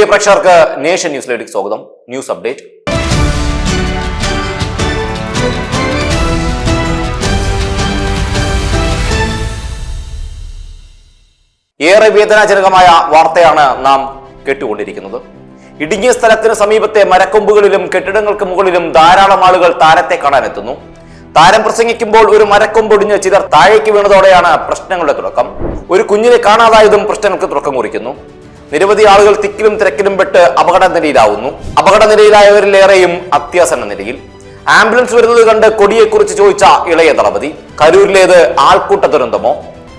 പ്രിയ പ്രേക്ഷകർക്ക് നേഷൻ ന്യൂസിലേക്ക് സ്വാഗതം. News update. ഏറെ വേദനാജനകമായ വാർത്തയാണ് നാം കേട്ടുകൊണ്ടിരിക്കുന്നത്. ഇടുങ്ങിയ സ്ഥലത്തിന് സമീപത്തെ മരക്കൊമ്പുകളിലും കെട്ടിടങ്ങൾക്ക് മുകളിലും ധാരാളം ആളുകൾ താരത്തെ കാണാനെത്തുന്നു. താരം പ്രസംഗിക്കുമ്പോൾ ഒരു മരക്കൊമ്പൊടിഞ്ഞ് ചിലർ താഴേക്ക് വീണതോടെയാണ് പ്രശ്നങ്ങളുടെ തുടക്കം. ഒരു കുഞ്ഞിനെ കാണാതായതും പ്രശ്നങ്ങൾക്ക് തുടക്കം കുറിക്കുന്നു. നിരവധി ആളുകൾ തിക്കിലും തിരക്കിലും പെട്ട് അപകട നിലയിലാവുന്നു അപകട നിലയിലായവരിലേറെയും അത്യാസന്ന നിലയിൽ. ആംബുലൻസ് വരുന്നത് കണ്ട് കൊടിയെക്കുറിച്ച് ചോദിച്ച ഇളയ ദളപതി കരൂരിലേത് ആൾക്കൂട്ട ദുരന്തമോ?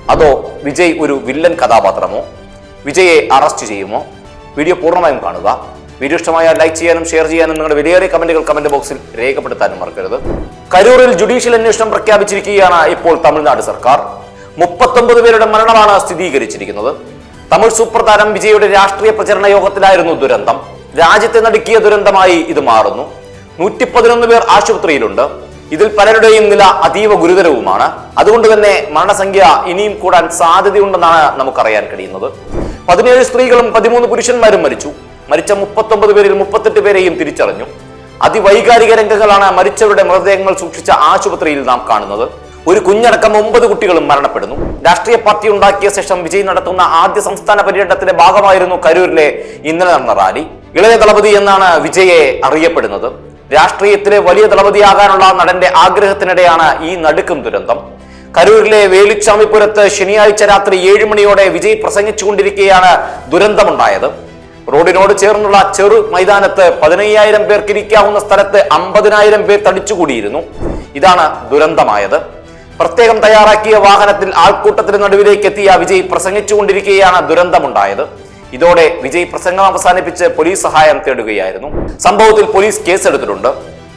അതോ വിജയ് ഒരു വില്ലൻ കഥാപാത്രമോ? വിജയെ അറസ്റ്റ് ചെയ്യുമോ? വീഡിയോ പൂർണമായും കാണുക. വീഡിയോ ഇഷ്ടമായ ലൈക്ക് ചെയ്യാനും ഷെയർ ചെയ്യാനും നിങ്ങളുടെ വിലയേറിയ കമന്റുകൾ കമന്റ് ബോക്സിൽ രേഖപ്പെടുത്താനും മറക്കരുത്. കരൂരിൽ ജുഡീഷ്യൽ അന്വേഷണം പ്രഖ്യാപിച്ചിരിക്കുകയാണ് ഇപ്പോൾ തമിഴ്നാട് സർക്കാർ. മുപ്പത്തൊമ്പത് പേരുടെ മരണമാണ് സ്ഥിരീകരിച്ചിരിക്കുന്നത്. തമിഴ് സൂപ്പർ താരം വിജയുടെ രാഷ്ട്രീയ പ്രചരണ യോഗത്തിലായിരുന്നു ദുരന്തം. രാജ്യത്തെ നടുക്കിയ ദുരന്തമായി ഇത് മാറുന്നു. നൂറ്റി പതിനൊന്ന് പേർ ആശുപത്രിയിലുണ്ട്. ഇതിൽ പലരുടെയും നില അതീവ ഗുരുതരവുമാണ്. അതുകൊണ്ട് തന്നെ മരണസംഖ്യ ഇനിയും കൂടാൻ സാധ്യതയുണ്ടെന്നാണ് നമുക്കറിയാൻ കഴിയുന്നത്. പതിനേഴ് സ്ത്രീകളും പതിമൂന്ന് പുരുഷന്മാരും മരിച്ചു. മരിച്ച മുപ്പത്തൊമ്പത് പേരിൽ മുപ്പത്തെട്ട് പേരെയും തിരിച്ചറിഞ്ഞു. അതിവൈകാരിക രംഗങ്ങളാണ് മരിച്ചവരുടെ മൃതദേഹങ്ങൾ സൂക്ഷിച്ച ആശുപത്രിയിൽ നാം കാണുന്നത്. ഒരു കുഞ്ഞടക്കം ഒമ്പത് കുട്ടികളും മരണപ്പെടുന്നു. രാഷ്ട്രീയ പാർട്ടി ഉണ്ടാക്കിയ ശേഷം വിജയ് നടത്തുന്ന ആദ്യ സംസ്ഥാന പര്യടനത്തിന്റെ ഭാഗമായിരുന്നു കരൂരിലെ ഇന്നലെ നടന്ന റാലി. ഇളയ ദളപതി എന്നാണ് വിജയെ അറിയപ്പെടുന്നത്. രാഷ്ട്രീയത്തിലെ വലിയ ദളപതിയാകാനുള്ള നടന്റെ ആഗ്രഹത്തിനിടെയാണ് ഈ നടുക്കും ദുരന്തം. കരൂരിലെ വേലുച്ചാമിപുരത്ത് ശനിയാഴ്ച രാത്രി ഏഴ് മണിയോടെ വിജയ് പ്രസംഗിച്ചുകൊണ്ടിരിക്കെയാണ് ദുരന്തമുണ്ടായത്. റോഡിനോട് ചേർന്നുള്ള ചെറു മൈതാനത്ത് പതിനയ്യായിരം പേർക്ക് ഇരിക്കാവുന്ന സ്ഥലത്ത് അമ്പതിനായിരം പേർ തടിച്ചുകൂടിയിരുന്നു. ഇതാണ് ദുരന്തമായത്. പ്രത്യേകം തയ്യാറാക്കിയ വാഹനത്തിൽ ആൾക്കൂട്ടത്തിന് നടുവിലേക്ക് എത്തിയ വിജയ് പ്രസംഗിച്ചുകൊണ്ടിരിക്കുകയാണ് ദുരന്തമുണ്ടായത്. ഇതോടെ വിജയ് പ്രസംഗം അവസാനിപ്പിച്ച് പോലീസ് സഹായം തേടുകയായിരുന്നു. സംഭവത്തിൽ പോലീസ് കേസെടുത്തിട്ടുണ്ട്.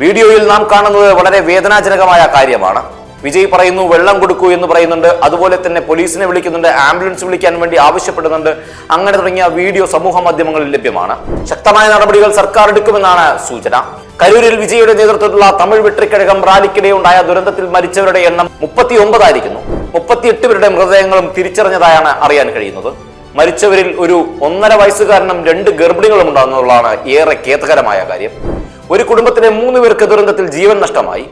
വീഡിയോയിൽ നാം കാണുന്നത് വളരെ വേദനാജനകമായ കാര്യമാണ്. വിജയ് പറയുന്നു വെള്ളം കൊടുക്കൂ എന്ന് പറയുന്നുണ്ട്. അതുപോലെ തന്നെ പോലീസിനെ വിളിക്കുന്നുണ്ട് ആംബുലൻസ് വിളിക്കാൻ വേണ്ടി ആവശ്യപ്പെടുന്നുണ്ട്. അങ്ങനെ തുടങ്ങിയ വീഡിയോ സമൂഹ മാധ്യമങ്ങളിൽ ലഭ്യമാണ്. ശക്തമായ നടപടികൾ സർക്കാർ എടുക്കുമെന്നാണ് സൂചന. കരൂരിൽ വിജയുടെ നേതൃത്വത്തിലുള്ള തമിഴ് വെട്ടിക്കഴകം റാലിക്കിടെ ഉണ്ടായ ദുരന്തത്തിൽ മരിച്ചവരുടെ എണ്ണം മുപ്പത്തി ഒമ്പതായിരിക്കുന്നു മുപ്പത്തിയെട്ട് പേരുടെ മൃതദേഹങ്ങളും തിരിച്ചറിഞ്ഞതായാണ് അറിയാൻ കഴിയുന്നത്. മരിച്ചവരിൽ ഒരു ഒന്നര വയസ്സുകാരനും രണ്ട് ഗർഭിണികളും ഉണ്ടാകുന്നതാണ് ഏറെ ഖേദകരമായ കാര്യം. ഒരു കുടുംബത്തിലെ മൂന്ന് പേർക്ക് ദുരന്തത്തിൽ ജീവൻ നഷ്ടമായി.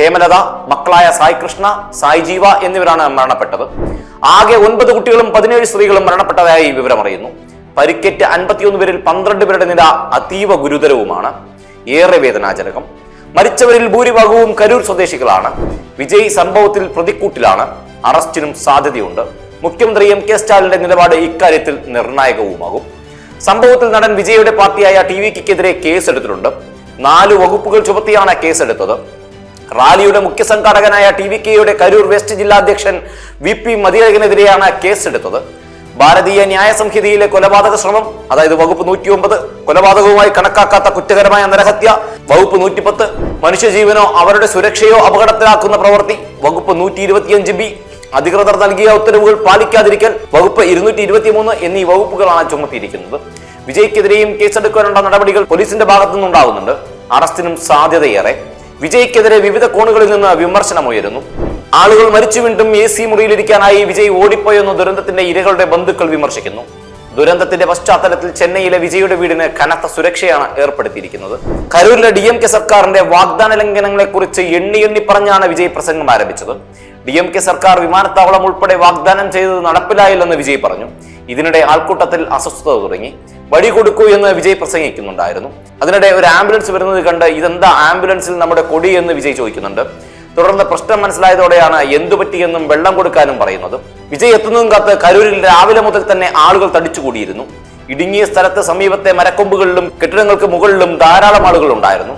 ഹേമലത മക്കളായ സായി കൃഷ്ണ സായി ജീവ എന്നിവരാണ് മരണപ്പെട്ടത്. ആകെ ഒൻപത് കുട്ടികളും പതിനേഴ് സ്ത്രീകളും മരണപ്പെട്ടതായി വിവരമറിയുന്നു പരിക്കേറ്റ അൻപത്തിയൊന്ന് പേരിൽ പന്ത്രണ്ട് പേരുടെ നില അതീവ ഗുരുതരവുമാണ്. ഏറെ വേദനാജനകം. മരിച്ചവരിൽ ഭൂരിഭാഗവും കരൂർ സ്വദേശികളാണ്. വിജയ് സംഭവത്തിൽ പ്രതിക്കൂട്ടിലാണ്. അറസ്റ്റിനും സാധ്യതയുണ്ട്. മുഖ്യമന്ത്രി എം കെ സ്റ്റാലിന്റെ നിലപാട് ഇക്കാര്യത്തിൽ നിർണായകവുമാകും. സംഭവത്തിൽ നടൻ വിജയുടെ പാർട്ടിയായ ടി വിക്കെതിരെ കേസെടുത്തിട്ടുണ്ട്. നാല് വകുപ്പുകൾ ചുമത്തിയാണ് കേസെടുത്തത്. റാലിയുടെ മുഖ്യ സംഘാടകനായ ടി വി കെയുടെ കരൂർ വെസ്റ്റ് ജില്ലാ അധ്യക്ഷൻ വി പി മതിയഴകനെതിരെയാണ് കേസെടുത്തത് ഭാരതീയ ന്യായ സംഹിതയിലെ കൊലപാതക ശ്രമം അതായത് വകുപ്പ് നൂറ്റി ഒമ്പത് കൊലപാതകവുമായി കണക്കാക്കാത്ത കുറ്റകരമായ നരഹത്യ വകുപ്പ് നൂറ്റിപ്പത്ത് മനുഷ്യജീവനോ അവരുടെ സുരക്ഷയോ അപകടത്തിലാക്കുന്ന പ്രവൃത്തി വകുപ്പ് നൂറ്റി ഇരുപത്തിയഞ്ച് ബി. അധികൃതർ നൽകിയ ഉത്തരവുകൾ പാലിക്കാതിരിക്കൽ വകുപ്പ് ഇരുന്നൂറ്റി ഇരുപത്തിമൂന്ന് എന്നീ വകുപ്പുകളാണ് ചുമത്തിയിരിക്കുന്നത്. വിജയ്ക്കെതിരെയും കേസെടുക്കാനുള്ള നടപടികൾ പോലീസിന്റെ ഭാഗത്തുനിന്നുണ്ടാകുന്നുണ്ട് അറസ്റ്റിനും സാധ്യതയേറെ. വിജയ്ക്കെതിരെ വിവിധ കോണുകളിൽ നിന്ന് വിമർശനമുയരുന്നു ആളുകൾ മരിച്ചു വീണ്ടും എ സി മുറിയിലിരിക്കാനായി വിജയ് ഓടിപ്പോയെന്ന് ദുരന്തത്തിന്റെ ഇരകളുടെ ബന്ധുക്കൾ വിമർശിക്കുന്നു. ദുരന്തത്തിന്റെ പശ്ചാത്തലത്തിൽ ചെന്നൈയിലെ വിജയുടെ വീടിന് കനത്ത സുരക്ഷയാണ് ഏർപ്പെടുത്തിയിരിക്കുന്നത്. കരൂരിലെ ഡി എം കെ സർക്കാരിന്റെ വാഗ്ദാന ലംഘനങ്ങളെ കുറിച്ച് എണ്ണി എണ്ണി പറഞ്ഞാണ് വിജയ് പ്രസംഗം ആരംഭിച്ചത്. ഡി എം കെ സർക്കാർ വിമാനത്താവളം ഉൾപ്പെടെ വാഗ്ദാനം ചെയ്തത് നടപ്പിലായില്ലെന്ന് വിജയ് പറഞ്ഞു. ഇതിനിടെ ആൾക്കൂട്ടത്തിൽ അസ്വസ്ഥത തുടങ്ങി. വഴി കൊടുക്കൂ എന്ന് വിജയ് പ്രസംഗിക്കുന്നുണ്ടായിരുന്നു. അതിനിടെ ഒരു ആംബുലൻസ് വരുന്നത് കണ്ട് ഇതെന്താ ആംബുലൻസിൽ നമ്മുടെ കൊടി എന്ന് വിജയ് ചോദിക്കുന്നുണ്ട്. തുടർന്ന് പ്രശ്നം മനസ്സിലായതോടെയാണ് എന്തു പറ്റിയെന്നും വെള്ളം കൊടുക്കാനും പറയുന്നത്. വിജയ് എത്തുന്നതും കാത്ത് കരൂരിൽ രാവിലെ മുതൽ തന്നെ ആളുകൾ തടിച്ചുകൂടിയിരുന്നു. ഇടുങ്ങിയ സ്ഥലത്ത് സമീപത്തെ മരക്കൊമ്പുകളിലും കെട്ടിടങ്ങൾക്ക് മുകളിലും ധാരാളം ആളുകൾ ഉണ്ടായിരുന്നു.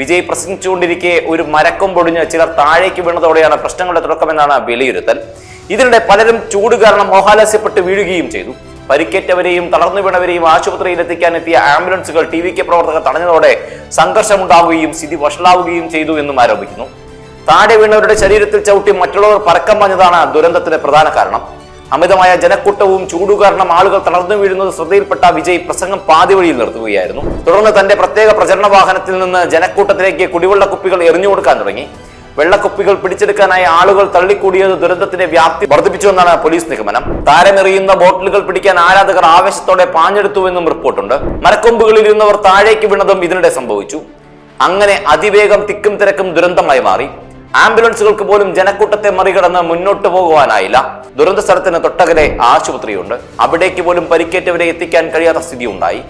വിജയ് പ്രസംഗിച്ചുകൊണ്ടിരിക്കെ ഒരു മരക്കൊമ്പൊടിഞ്ഞ് ചിലർ താഴേക്ക് വീണതോടെയാണ് പ്രശ്നങ്ങളുടെ തുടക്കമെന്നാണ് വിലയിരുത്തൽ. ഇതിനിടെ പലരും ചൂട് കാരണം മോഹാലസ്യപ്പെട്ട് വീഴുകയും ചെയ്തു. പരിക്കേറ്റവരെയും തളർന്നു വീണവരെയും ആശുപത്രിയിൽ എത്തിക്കാൻ എത്തിയ ആംബുലൻസുകൾ ടി വി കെ പ്രവർത്തകർ തടഞ്ഞതോടെ സംഘർഷമുണ്ടാവുകയും സ്ഥിതി വഷളാവുകയും ചെയ്തു എന്നും ആരോപിക്കുന്നു. താഴെ വീണവരുടെ ശരീരത്തിൽ ചവിട്ടി മറ്റുള്ളവർ പറക്കം പറഞ്ഞതാണ് ദുരന്തത്തിന് പ്രധാന കാരണം. അമിതമായ ജനക്കൂട്ടവും ചൂടു കാരണം ആളുകൾ തളർന്നു വീഴുന്നത് ശ്രദ്ധയിൽപ്പെട്ട വിജയ് പ്രസംഗം പാതി വഴിയിൽ നിർത്തുകയായിരുന്നു. തുടർന്ന് തന്റെ പ്രത്യേക പ്രചരണ വാഹനത്തിൽ നിന്ന് ജനക്കൂട്ടത്തിലേക്ക് കുടിവെള്ള കുപ്പികൾ എറിഞ്ഞു കൊടുക്കാൻ തുടങ്ങി. വെള്ളക്കുപ്പികൾ പിടിച്ചെടുക്കാനായി ആളുകൾ തള്ളിക്കൂടിയത് ദുരന്തത്തിന്റെ വ്യാപ്തി വർദ്ധിപ്പിച്ചുവെന്നാണ് പോലീസ് നിഗമനം. താരമെറിയുന്ന ബോട്ടിലുകൾ പിടിക്കാൻ ആരാധകർ ആവേശത്തോടെ പാഞ്ഞെടുത്തുവെന്നും റിപ്പോർട്ടുണ്ട്. മരക്കൊമ്പുകളിൽ ഇരുന്നവർ താഴേക്ക് വീണതും ഇതിനിടെ സംഭവിച്ചു. അങ്ങനെ അതിവേഗം തിക്കും തിരക്കും ദുരന്തമായി മാറി. ആംബുലൻസുകൾക്ക് പോലും ജനക്കൂട്ടത്തെ മറികടന്ന് മുന്നോട്ട് പോകുവാനായില്ല. ദുരന്ത സ്ഥലത്തിന് തൊട്ടകലെ ആശുപത്രിയുണ്ട്. അവിടേക്ക് പോലും പരിക്കേറ്റവരെ എത്തിക്കാൻ കഴിയാത്ത സ്ഥിതി ഉണ്ടായി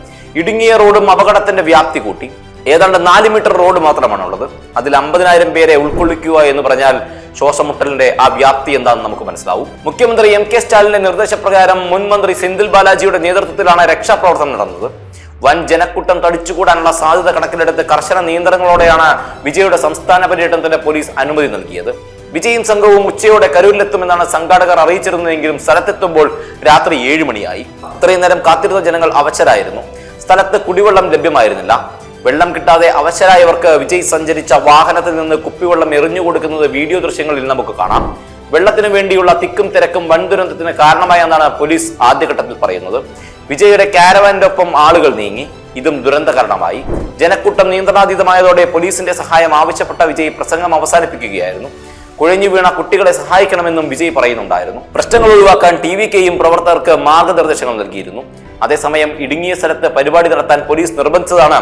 ഇടുങ്ങിയ റോഡും അപകടത്തിന്റെ വ്യാപ്തി കൂട്ടി. ഏതാണ്ട് നാല് മീറ്റർ റോഡ് മാത്രമാണുള്ളത്. അതിൽ അമ്പതിനായിരം പേരെ ഉൾക്കൊള്ളിക്കുക എന്ന് പറഞ്ഞാൽ ശ്വാസമുട്ടലിന്റെ ആ വ്യാപ്തി എന്താണെന്ന് നമുക്ക് മനസ്സിലാവും. മുഖ്യമന്ത്രി എം കെ സ്റ്റാലിന്റെ നിർദ്ദേശപ്രകാരം മുൻ മന്ത്രി സെന്തിൽ ബാലാജിയുടെ നേതൃത്വത്തിലാണ് രക്ഷാപ്രവർത്തനം നടന്നത്. വൻ ജനക്കൂട്ടം തടിച്ചുകൂടാനുള്ള സാധ്യത കണക്കിലെടുത്ത് കർശന നിയന്ത്രണങ്ങളോടെയാണ് വിജയുടെ സംസ്ഥാന പര്യടനത്തിന് പോലീസ് അനുമതി നൽകിയത്. വിജയും സംഘവും ഉച്ചയോടെ കരൂരിലെത്തുമെന്നാണ് സംഘാടകർ അറിയിച്ചിരുന്നതെങ്കിലും സ്ഥലത്തെത്തുമ്പോൾ രാത്രി ഏഴ് മണിയായി. അത്രയും നേരം കാത്തിരുന്ന ജനങ്ങൾ അവശരായിരുന്നു. സ്ഥലത്ത് കുടിവെള്ളം ലഭ്യമായിരുന്നില്ല. വെള്ളം കിട്ടാതെ അവശരായവർക്ക് വിജയ് സഞ്ചരിച്ച വാഹനത്തിൽ നിന്ന് കുപ്പിവെള്ളം എറിഞ്ഞു കൊടുക്കുന്നത് വീഡിയോ ദൃശ്യങ്ങളിൽ നമുക്ക് കാണാം. വെള്ളത്തിനു വേണ്ടിയുള്ള തിക്കും തിരക്കും വൻ ദുരന്തത്തിന് കാരണമായെന്നാണ് പോലീസ് ആദ്യഘട്ടത്തിൽ പറയുന്നത്. വിജയുടെ കാരവാന്റെ ഒപ്പം ആളുകൾ നീങ്ങി. ഇതും ദുരന്ത കാരണമായി ജനക്കൂട്ടം നിയന്ത്രണാതീതമായതോടെ പോലീസിന്റെ സഹായം ആവശ്യപ്പെട്ട വിജയ് പ്രസംഗം അവസാനിപ്പിക്കുകയായിരുന്നു. കുഴഞ്ഞു വീണ കുട്ടികളെ സഹായിക്കണമെന്നും വിജയ് പറയുന്നുണ്ടായിരുന്നു. പ്രശ്നങ്ങൾ ഒഴിവാക്കാൻ ടി വി കെയും പ്രവർത്തകർക്ക് മാർഗനിർദ്ദേശങ്ങൾ നൽകിയിരുന്നു. അതേസമയം ഇടുങ്ങിയ സ്ഥലത്ത് പരിപാടി നടത്താൻ പോലീസ് നിർബന്ധിച്ചതാണ്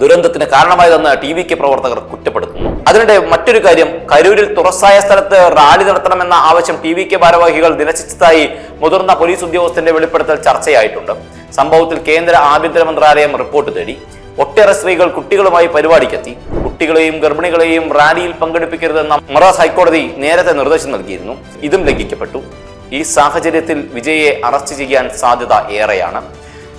ദുരന്തത്തിന് കാരണമായതെന്ന് ടി വി കെ പ്രവർത്തകർ കുറ്റപ്പെടുത്തുന്നു. അതിനിടെ മറ്റൊരു കാര്യം കരൂരിൽ തുറസായ സ്ഥലത്ത് റാലി നടത്തണമെന്ന ആവശ്യം ടി വി കെ ഭാരവാഹികൾ നിരസിച്ചതായി മുതിർന്ന പോലീസ് ഉദ്യോഗസ്ഥന്റെ വെളിപ്പെടുത്തൽ ചർച്ചയായിട്ടുണ്ട്. സംഭവത്തിൽ കേന്ദ്ര ആഭ്യന്തര മന്ത്രാലയം റിപ്പോർട്ട് തേടി. ഒട്ടേറെ സ്ത്രീകൾ കുട്ടികളുമായി പരിപാടിക്കെത്തി. കുട്ടികളെയും ഗർഭിണികളെയും റാലിയിൽ പങ്കെടുപ്പിക്കരുതെന്ന മറാസ് ഹൈക്കോടതി നേരത്തെ നിർദ്ദേശം നൽകിയിരുന്നു. ഇതും ലംഘിക്കപ്പെട്ടു. ഈ സാഹചര്യത്തിൽ വിജയെ അറസ്റ്റ് ചെയ്യാൻ സാധ്യത ഏറെയാണ്.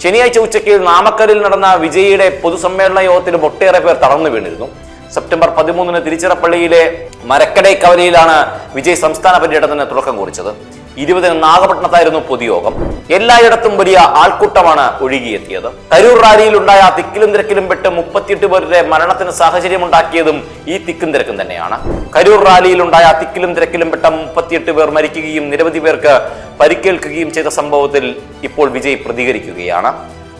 ശനിയാഴ്ച ഉച്ചയ്ക്ക് നാമക്കലിൽ നടന്ന വിജയിയുടെ പൊതുസമ്മേളന യോഗത്തിലും ഒട്ടേറെ പേർ തളർന്നു വീണിരുന്നു. സെപ്റ്റംബർ പതിമൂന്നിന് തിരുച്ചിറപ്പള്ളിയിലെ മരക്കടൈ കവലയിലാണ് വിജയ് സംസ്ഥാന പര്യടനത്തിന് തുടക്കം കുറിച്ചത്. ഇരുപതിന് നാഗപട്ടണത്തായിരുന്നു പൊതുയോഗം. എല്ലായിടത്തും വലിയ ആൾക്കൂട്ടമാണ് ഒഴുകിയെത്തിയത്. കരൂർ റാലിയിൽ ഉണ്ടായ തിക്കിലും തിരക്കിലും പെട്ട് മുപ്പത്തിയെട്ട് പേരുടെ മരണത്തിന് സാഹചര്യമുണ്ടാക്കിയതും ഈ തിക്കും തിരക്കും തന്നെയാണ്. കരൂർ റാലിയിൽ ഉണ്ടായ തിക്കിലും തിരക്കിലും പെട്ട മുപ്പത്തിയെട്ട് പേർ മരിക്കുകയും നിരവധി പേർക്ക് പരിക്കേൽക്കുകയും ചെയ്ത സംഭവത്തിൽ ഇപ്പോൾ വിജയ് പ്രതികരിക്കുകയാണ്.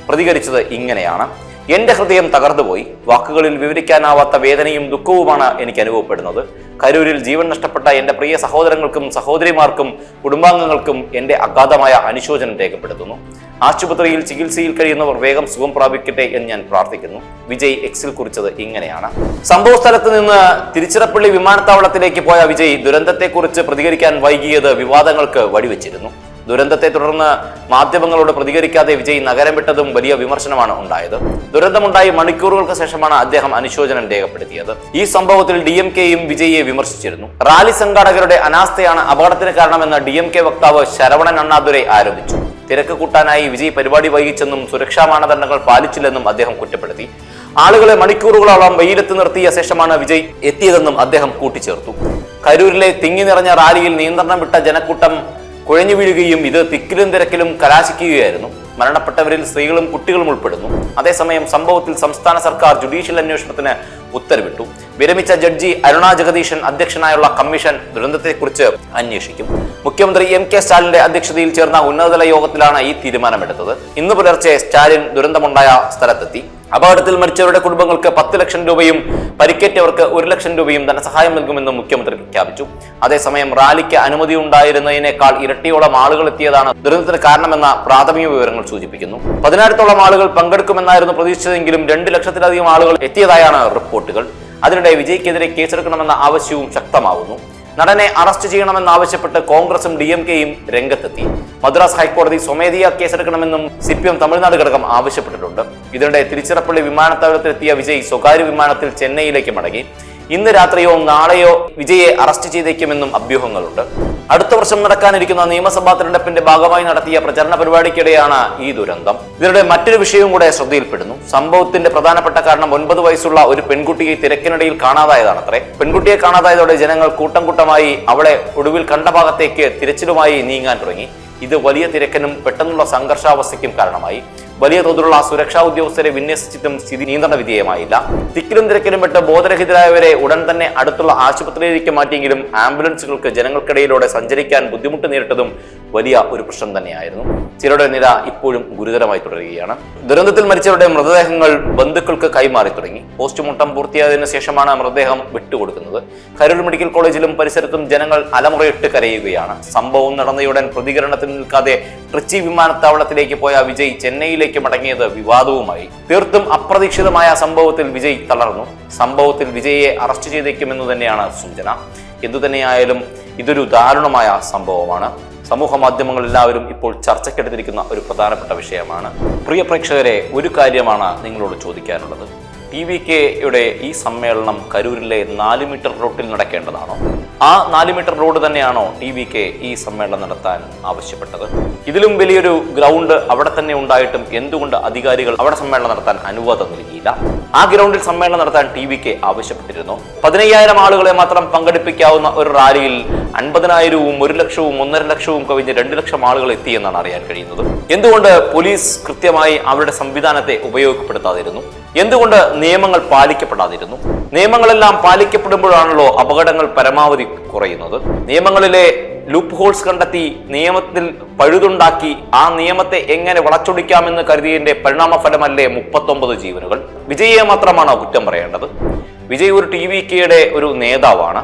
പ്രതികരിച്ചത് ഇങ്ങനെയാണ്. എന്റെ ഹൃദയം തകർന്നുപോയി. വാക്കുകളിൽ വിവരിക്കാനാവാത്ത വേദനയും ദുഃഖവുമാണ് എനിക്ക് അനുഭവപ്പെടുന്നത്. കരൂരിൽ ജീവൻ നഷ്ടപ്പെട്ട എന്റെ പ്രിയ സഹോദരങ്ങൾക്കും സഹോദരിമാർക്കും കുടുംബാംഗങ്ങൾക്കും എന്റെ അഗാധമായ അനുശോചനം രേഖപ്പെടുത്തുന്നു. ആശുപത്രിയിൽ ചികിത്സയിൽ കഴിയുന്നവർ വേഗം സുഖം പ്രാപിക്കട്ടെ എന്ന് ഞാൻ പ്രാർത്ഥിക്കുന്നു. വിജയ് എക്സിൽ കുറിച്ചത് ഇങ്ങനെയാണ്. സംഭവ സ്ഥലത്ത് നിന്ന് തിരുച്ചിറപ്പള്ളി വിമാനത്താവളത്തിലേക്ക് പോയ വിജയ് ദുരന്തത്തെക്കുറിച്ച് പ്രതികരിക്കാൻ വൈകിയത് വിവാദങ്ങൾക്ക് വഴിവെച്ചിരുന്നു. ദുരന്തത്തെ തുടർന്ന് മാധ്യമങ്ങളോട് പ്രതികരിക്കാതെ വിജയ് നഗരം വിട്ടതും വലിയ വിമർശനമാണ് ഉണ്ടായത്. ദുരന്തമുണ്ടായി മണിക്കൂറുകൾക്ക് ശേഷമാണ് അദ്ദേഹം അനുശോചനം രേഖപ്പെടുത്തിയത്. ഈ സംഭവത്തിൽ ഡി എം കെയും വിജയിയെ വിമർശിച്ചിരുന്നു. റാലി സംഘാടകരുടെ അനാസ്ഥയാണ് അപകടത്തിന് കാരണമെന്ന് ഡി എം കെ വക്താവ് ശരവണൻ അണ്ണാദുരെ ആരോപിച്ചു. തിരക്ക് കൂട്ടാനായി വിജയ് പരിപാടി വൈകിച്ചെന്നും സുരക്ഷാ മാനദണ്ഡങ്ങൾ പാലിച്ചില്ലെന്നും അദ്ദേഹം കുറ്റപ്പെടുത്തി. ആളുകളെ മണിക്കൂറുകളോളം വെയിലത്ത് നിർത്തിയ ശേഷമാണ് വിജയ് എത്തിയതെന്നും അദ്ദേഹം കൂട്ടിച്ചേർത്തു. കരൂരിലെ തിങ്ങി നിറഞ്ഞ റാലിയിൽ നിയന്ത്രണം വിട്ട ജനക്കൂട്ടം കുഴഞ്ഞു വീഴുകയും ഇത് തിക്കിലും തിരക്കിലും കലാശിക്കുകയായിരുന്നു. മരണപ്പെട്ടവരിൽ സ്ത്രീകളും കുട്ടികളും ഉൾപ്പെടുന്നു. അതേസമയം സംഭവത്തിൽ സംസ്ഥാന സർക്കാർ ജുഡീഷ്യൽ അന്വേഷണത്തിന് ഉത്തരവിട്ടു. വിരമിച്ച ജഡ്ജി അരുണ ജഗദീശൻ അധ്യക്ഷനായുള്ള കമ്മീഷൻ ദുരന്തത്തെക്കുറിച്ച് അന്വേഷിക്കും. മുഖ്യമന്ത്രി എം കെ സ്റ്റാലിന്റെ അധ്യക്ഷതയിൽ ചേർന്ന ഉന്നതതല യോഗത്തിലാണ് ഈ തീരുമാനമെടുത്തത്. ഇന്ന് പുലർച്ചെ സ്റ്റാലിൻ ദുരന്തമുണ്ടായ സ്ഥലത്തെത്തി. അപകടത്തിൽ മരിച്ചവരുടെ കുടുംബങ്ങൾക്ക് പത്ത് ലക്ഷം രൂപയും പരിക്കേറ്റവർക്ക് ഒരു ലക്ഷം രൂപയും ധനസഹായം നൽകുമെന്നും മുഖ്യമന്ത്രി പ്രഖ്യാപിച്ചു. അതേസമയം റാലിക്ക് അനുമതി ഉണ്ടായിരുന്നതിനേക്കാൾ ഇരട്ടിയോളം ആളുകൾ എത്തിയതാണ് ദുരന്തത്തിന് കാരണമെന്ന പ്രാഥമിക വിവരങ്ങൾ സൂചിപ്പിക്കുന്നു. പതിനായിരത്തോളം ആളുകൾ പങ്കെടുക്കുമെന്നായിരുന്നു പ്രതീക്ഷിച്ചതെങ്കിലും രണ്ട് ലക്ഷത്തിലധികം ആളുകൾ എത്തിയതായാണ് റിപ്പോർട്ടുകൾ. അതിനിടെ വിജയ്ക്കെതിരെ കേസെടുക്കണമെന്ന ആവശ്യവും ശക്തമാവുന്നു. നടനെ അറസ്റ്റ് ചെയ്യണമെന്നാവശ്യപ്പെട്ട് കോൺഗ്രസും ഡി എം കെയും രംഗത്തെത്തി. മദ്രാസ് ഹൈക്കോടതി സ്വമേധിയാ കേസെടുക്കണമെന്നും സി പി എം തമിഴ്നാട് ഘടകം ആവശ്യപ്പെട്ടിട്ടുണ്ട്. ഇതിനിടെ തിരുച്ചിറപ്പള്ളി വിമാനത്താവളത്തിലെത്തിയ വിജയ് സ്വകാര്യ വിമാനത്തിൽ ചെന്നൈയിലേക്ക് മടങ്ങി. ഇന്ന് രാത്രിയോ നാളെയോ വിജയെ അറസ്റ്റ് ചെയ്തേക്കുമെന്നും അഭ്യൂഹങ്ങളുണ്ട്. അടുത്ത വർഷം നടക്കാനിരിക്കുന്ന നിയമസഭാ തെരഞ്ഞെടുപ്പിന്റെ ഭാഗമായി നടത്തിയ പ്രചരണ പരിപാടിക്കിടെയാണ് ഈ ദുരന്തം. ഇതിനിടെ മറ്റൊരു വിഷയവും കൂടെ ശ്രദ്ധയിൽപ്പെടുന്നു. സംഭവത്തിന്റെ പ്രധാനപ്പെട്ട കാരണം ഒൻപത് വയസ്സുള്ള ഒരു പെൺകുട്ടിയെ തിരക്കിനിടയിൽ കാണാതായതാണത്രേ. പെൺകുട്ടിയെ കാണാതായതോടെ ജനങ്ങൾ കൂട്ടം കൂട്ടമായി അവളെ ഒടുവിൽ കണ്ട ഭാഗത്തേക്ക് തിരച്ചിലുമായി നീങ്ങാൻ തുടങ്ങി. ഇത് വലിയ തിരക്കിനും പെട്ടെന്നുള്ള സംഘർഷാവസ്ഥയ്ക്കും കാരണമായി. വലിയ തോതിലുള്ള സുരക്ഷാ ഉദ്യോഗസ്ഥരെ വിന്യസിച്ചിട്ടും സ്ഥിതി നിയന്ത്രണ വിധേയമായില്ല. തിക്കിലും തിരക്കിലും പെട്ട് ബോധരഹിതരായവരെ ഉടൻ തന്നെ അടുത്തുള്ള ആശുപത്രിയിലേക്ക് മാറ്റിയെങ്കിലും ആംബുലൻസുകൾക്ക് ജനങ്ങൾക്കിടയിലൂടെ സഞ്ചരിക്കാൻ ബുദ്ധിമുട്ട് നേരിട്ടതും വലിയ ഒരു പ്രശ്നം തന്നെയായിരുന്നു. ചിലരുടെ നില ഇപ്പോഴും ഗുരുതരമായി തുടരുകയാണ്. ദുരന്തത്തിൽ മരിച്ചവരുടെ മൃതദേഹങ്ങൾ ബന്ധുക്കൾക്ക് കൈമാറി തുടങ്ങി. പോസ്റ്റ്മോർട്ടം പൂർത്തിയായതിനു ശേഷമാണ് മൃതദേഹം വിട്ടുകൊടുക്കുന്നത്. കരൂർ മെഡിക്കൽ കോളേജിലും പരിസരത്തും ജനങ്ങൾ അലമുറയിട്ട് കരയുകയാണ്. സംഭവം നടന്നയുടൻ പ്രതികരണത്തിൽ നിൽക്കാതെ ട്രിച്ചി വിമാനത്താവളത്തിലേക്ക് പോയ വിജയ് ചെന്നൈയിലേക്ക് മടങ്ങിയത് വിവാദവുമായി. തീർത്തും അപ്രതീക്ഷിതമായ സംഭവത്തിൽ വിജയ് തളർന്നു. സംഭവത്തിൽ വിജയെ അറസ്റ്റ് ചെയ്തേക്കുമെന്ന് തന്നെയാണ് സൂചന. എന്തുതന്നെയായാലും ഇതൊരു ദാരുണമായ സംഭവമാണ്. സമൂഹ മാധ്യമങ്ങൾ എല്ലാവരും ഇപ്പോൾ ചർച്ചയ്ക്കെടുത്തിരിക്കുന്ന ഒരു പ്രധാനപ്പെട്ട വിഷയമാണ്. പ്രിയ പ്രേക്ഷകരെ ഒരു കാര്യമാണ് നിങ്ങളോട് ചോദിക്കാനുള്ളത്. ടി വി കെയുടെ ഈ സമ്മേളനം കരൂരിലെ നാല് മീറ്റർ റോട്ടിൽ നടക്കേണ്ടതാണോ? ആ നാല് മീറ്റർ റോഡ് തന്നെയാണോ ടി വി കെ ഈ സമ്മേളനം നടത്താൻ ആവശ്യപ്പെട്ടത്? ഇതിലും വലിയൊരു ഗ്രൗണ്ട് അവിടെ തന്നെ ഉണ്ടായിട്ടും എന്തുകൊണ്ട് അധികാരികൾ അവിടെ സമ്മേളനം നടത്താൻ അനുവാദം നൽകിയില്ല? ആ ഗ്രൗണ്ടിൽ സമ്മേളനം നടത്താൻ ടി വി കെ ആവശ്യപ്പെട്ടിരുന്നു. പതിനയ്യായിരം ആളുകളെ മാത്രം പങ്കെടുപ്പിക്കാവുന്ന ഒരു റാലിയിൽ അൻപതിനായിരവും ഒരു ലക്ഷവും ഒന്നര ലക്ഷവും കവിഞ്ഞ് രണ്ട് ലക്ഷം ആളുകൾ എത്തിയെന്നാണ് അറിയാൻ കഴിയുന്നത്. എന്തുകൊണ്ട് പോലീസ് കൃത്യമായി അവരുടെ സംവിധാനത്തെ ഉപയോഗപ്പെടുത്താതിരുന്നു? എന്തുകൊണ്ട് നിയമങ്ങൾ പാലിക്കപ്പെടാതിരുന്നു? നിയമങ്ങളെല്ലാം പാലിക്കപ്പെടുമ്പോഴാണല്ലോ അപകടങ്ങൾ പരമാവധി കുറയുന്നത്. നിയമങ്ങളിലെ ലൂപ്പ് ഹോൾസ് കണ്ടെത്തി നിയമത്തിൽ പഴുതുണ്ടാക്കി ആ നിയമത്തെ എങ്ങനെ വളച്ചൊടിക്കാമെന്ന് കരുതിയതിന്റെ പരിണാമ ഫലമല്ലേ മുപ്പത്തൊമ്പത് ജീവനുകൾ? വിജയെ മാത്രമാണ് കുറ്റം പറയേണ്ടത്? വിജയ് ഒരു ടി വി കെയുടെ ഒരു നേതാവാണ്.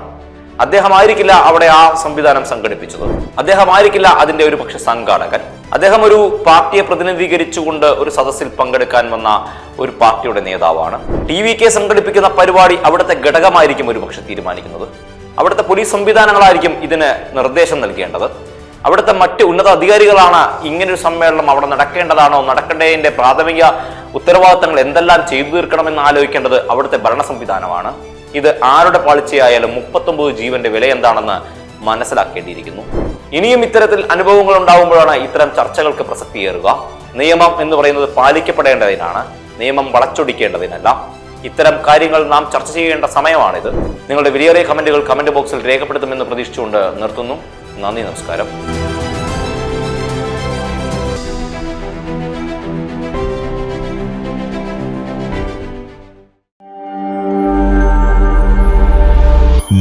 അദ്ദേഹമായിരിക്കില്ല അവിടെ ആ സംവിധാനം സംഘടിപ്പിച്ചത്. അദ്ദേഹമായിരിക്കില്ല അതിന്റെ ഒരു പക്ഷെ സംഘാടകൻ. അദ്ദേഹം ഒരു പാർട്ടിയെ പ്രതിനിധീകരിച്ചുകൊണ്ട് ഒരു സദസ്സിൽ പങ്കെടുക്കാൻ വന്ന ഒരു പാർട്ടിയുടെ നേതാവാണ്. ടി വി കെ സംഘടിപ്പിക്കുന്ന പരിപാടി അവിടുത്തെ ഘടകമായിരിക്കും ഒരു പക്ഷെ തീരുമാനിക്കുന്നത്. അവിടുത്തെ പോലീസ് സംവിധാനങ്ങളായിരിക്കും ഇതിന് നിർദ്ദേശം നൽകേണ്ടത്. അവിടുത്തെ മറ്റ് ഉന്നത അധികാരികളാണ് ഇങ്ങനൊരു സമ്മേളനം അവിടെ നടക്കേണ്ടതാണോ നടക്കേണ്ടതിന്റെ പ്രാഥമിക ഉത്തരവാദിത്തങ്ങൾ എന്തെല്ലാം ചെയ്തു തീർക്കണമെന്ന് ആലോചിക്കേണ്ടത് അവിടുത്തെ ഭരണ സംവിധാനമാണ്. ഇത് ആരുടെ പാളിച്ചയായാലും മുപ്പത്തൊമ്പത് ജീവന്റെ വില എന്താണെന്ന് മനസ്സിലാക്കേണ്ടിയിരിക്കുന്നു. ഇനിയും ഇത്തരത്തിൽ അനുഭവങ്ങൾ ഉണ്ടാകുമ്പോഴാണ് ഇത്തരം ചർച്ചകൾക്ക് പ്രസക്തിയേറുക. നിയമം എന്ന് പറയുന്നത് പാലിക്കപ്പെടേണ്ടതിനാണ്. നിയമം വളച്ചൊടിക്കേണ്ടതിനല്ല. ഇത്തരം കാര്യങ്ങൾ നാം ചർച്ച ചെയ്യേണ്ട സമയമാണിത്. നിങ്ങളുടെ വിലയേറിയ കമന്റുകൾ കമന്റ് ബോക്സിൽ രേഖപ്പെടുത്തുമെന്ന് പ്രതീക്ഷിച്ചുകൊണ്ട് നിർത്തുന്നു. നന്ദി നമസ്കാരം.